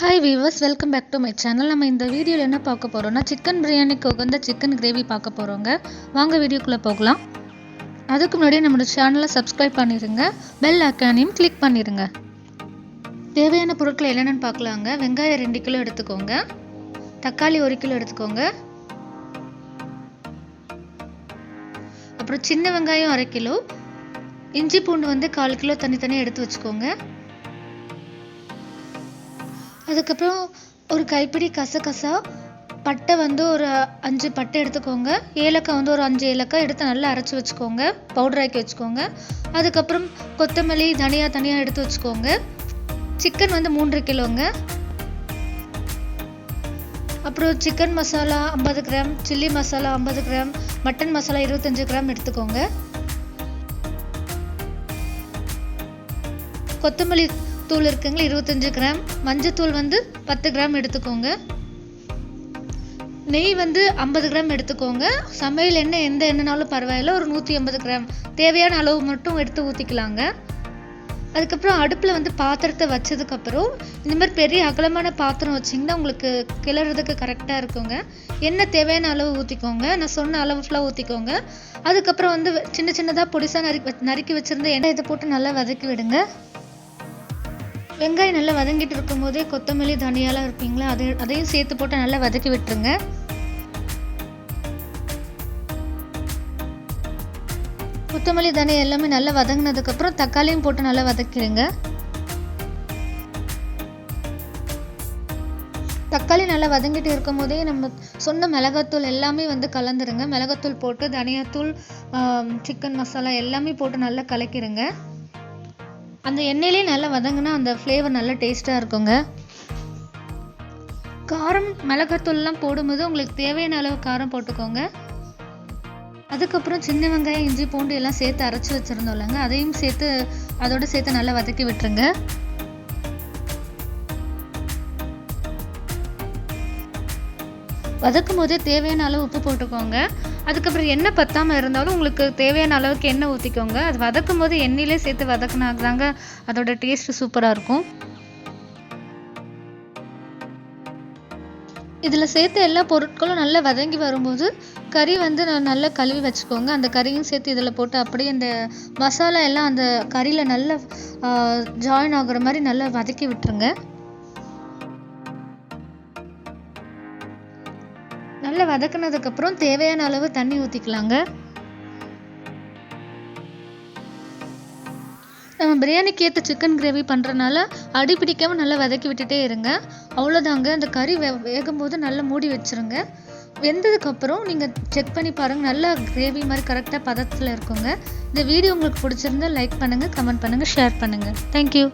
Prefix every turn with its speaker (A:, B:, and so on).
A: Hi viewers welcome back to my channel நம்ம இந்த வீடியோவில் என்ன பார்க்க போகிறோம்னா சிக்கன் பிரியாணிக்கு உகந்த சிக்கன் கிரேவி பார்க்க போகிறோங்க வாங்க வீடியோக்குள்ளே போகலாம். அதுக்கு முன்னாடி நம்மளோட சேனலை சப்ஸ்கிரைப் பண்ணிடுங்க பெல் ஐக்கானையும் கிளிக் பண்ணிடுங்க தேவையான பொருட்கள் என்னென்னு பார்க்கலாங்க. வெங்காயம் ரெண்டு கிலோ எடுத்துக்கோங்க. தக்காளி ஒரு கிலோ எடுத்துக்கோங்க. அப்புறம் சின்ன வெங்காயம் அரை கிலோ. இஞ்சி பூண்டு வந்து கால் கிலோ தனித்தனியாக எடுத்து வச்சுக்கோங்க. அதுக்கப்புறம் ஒரு கைப்பிடி கசகசா பட்டை வந்து ஒரு அஞ்சு பட்டை எடுத்துக்கோங்க. ஏலக்காய் வந்து ஒரு அஞ்சு ஏலக்காய் எடுத்து நல்லா அரைச்சி வச்சுக்கோங்க. பவுடர் ஆக்கி வச்சுக்கோங்க. அதுக்கப்புறம் கொத்தமல்லி தனியாக தனியாக எடுத்து வச்சுக்கோங்க. சிக்கன் வந்து மூன்று கிலோங்க. அப்புறம் சிக்கன் மசாலா ஐம்பது கிராம் சில்லி மசாலா ஐம்பது கிராம் மட்டன் மசாலா இருபத்தஞ்சு கிராம் எடுத்துக்கோங்க. கொத்தமல்லி தூள் இருக்குங்களா? இருபத்தஞ்சு கிராம். மஞ்சத்தூள் வந்து பத்து கிராம் எடுத்துக்கோங்க. நெய் வந்து ஐம்பது கிராம் எடுத்துக்கோங்க. சமையல் எண்ணெய் எந்த எண்ணெய்னாலும் பரவாயில்ல. ஒரு நூற்றி ஐம்பது கிராம். தேவையான அளவு மட்டும் எடுத்து ஊற்றிக்கலாங்க அதுக்கப்புறம் அடுப்பில் வந்து பாத்திரத்தை வச்சதுக்கப்புறம் இந்த மாதிரி பெரிய அகலமான பாத்திரம் வச்சிங்கன்னா உங்களுக்கு கிளறதுக்கு கரெக்டாக இருக்குங்க. எண்ணெய் தேவையான அளவு ஊற்றிக்கோங்க நான் சொன்ன அளவு ஃபுல்லாக ஊற்றிக்கோங்க அதுக்கப்புறம் வந்து சின்ன சின்னதாக பொடிசாக நறுக்கி நறுக்கி வச்சுருந்த எண்ணெய் இதை போட்டு நல்லா வதக்கி விடுங்க. வெங்காயம் நல்லா வதங்கிட்டு இருக்கும் போதே கொத்தமல்லி தனியாலாம் இருப்பீங்களா? அதை அதையும் சேர்த்து போட்டு நல்லா வதக்கி விட்டுருங்க. கொத்தமல்லி தனியா எல்லாமே நல்லா வதங்கினதுக்கப்புறம் தக்காளியும் போட்டு நல்லா வதக்கிடுங்க. தக்காளி நல்லா வதங்கிட்டு இருக்கும் போதே நம்ம சொன்ன மிளகாத்தூள் எல்லாமே வந்து கலந்துருங்க. மிளகாத்தூள் போட்டு தனியாத்தூள் சிக்கன் மசாலா எல்லாமே போட்டு நல்லா கலக்கிடுங்க. அந்த எண்ணெயிலே நல்லா வதங்கினா அந்த ஃப்ளேவர் நல்லா டேஸ்ட்டாக இருக்குங்க. காரம் மிளகாத்தூள்லாம் போடும்போது உங்களுக்கு தேவையான அளவு காரம் போட்டுக்கோங்க. அதுக்கப்புறம் சின்ன வெங்காயம் இஞ்சி பூண்டு எல்லாம் சேர்த்து அரைச்சி வச்சுருந்தோம் இல்லைங்க. அதையும் சேர்த்து அதோட சேர்த்து நல்லா வதக்கி விட்டுருங்க. வதக்கும் போதே தேவையான அளவு உப்பு போட்டுக்கோங்க. அதுக்கப்புறம் எண்ணெய் பத்தாமல் இருந்தாலும் உங்களுக்கு தேவையான அளவுக்கு எண்ணெய் ஊற்றிக்கோங்க அது வதக்கும் போது எண்ணெயிலே சேர்த்து வதக்குனாதாங்க அதோட டேஸ்ட் சூப்பராக இருக்கும். இதில் சேர்த்த எல்லா பொருட்களும் நல்லா வதங்கி வரும்போது கறி வந்து நான் நல்லா கழுவி வச்சுக்கோங்க. அந்த கறியும் சேர்த்து இதில் போட்டு அப்படியே அந்த மசாலா எல்லாம் அந்த கறியில் நல்லா ஜாயின் ஆகுற மாதிரி நல்லா வதக்கி விட்டுருங்க. நல்லா வதக்குனதுக்கப்புறம் தேவையான அளவு தண்ணி ஊற்றிக்கலாங்க நம்ம பிரியாணிக்கு ஏற்ற சிக்கன் கிரேவி பண்ணுறனால அடி பிடிக்காமல் நல்லா வதக்கி விட்டுட்டே இருங்க. அவ்வளோதாங்க அந்த கறி வே வேகும்போது நல்லா மூடி வச்சுருங்க. வெந்ததுக்கப்புறம் நீங்கள் செக் பண்ணி பாருங்கள் நல்லா கிரேவி மாதிரி கரெக்டாக பதத்தில் இருக்குங்க. இந்த வீடியோ உங்களுக்கு பிடிச்சிருந்தா லைக் பண்ணுங்கள் கமெண்ட் பண்ணுங்கள் ஷேர் பண்ணுங்கள் தேங்க்யூ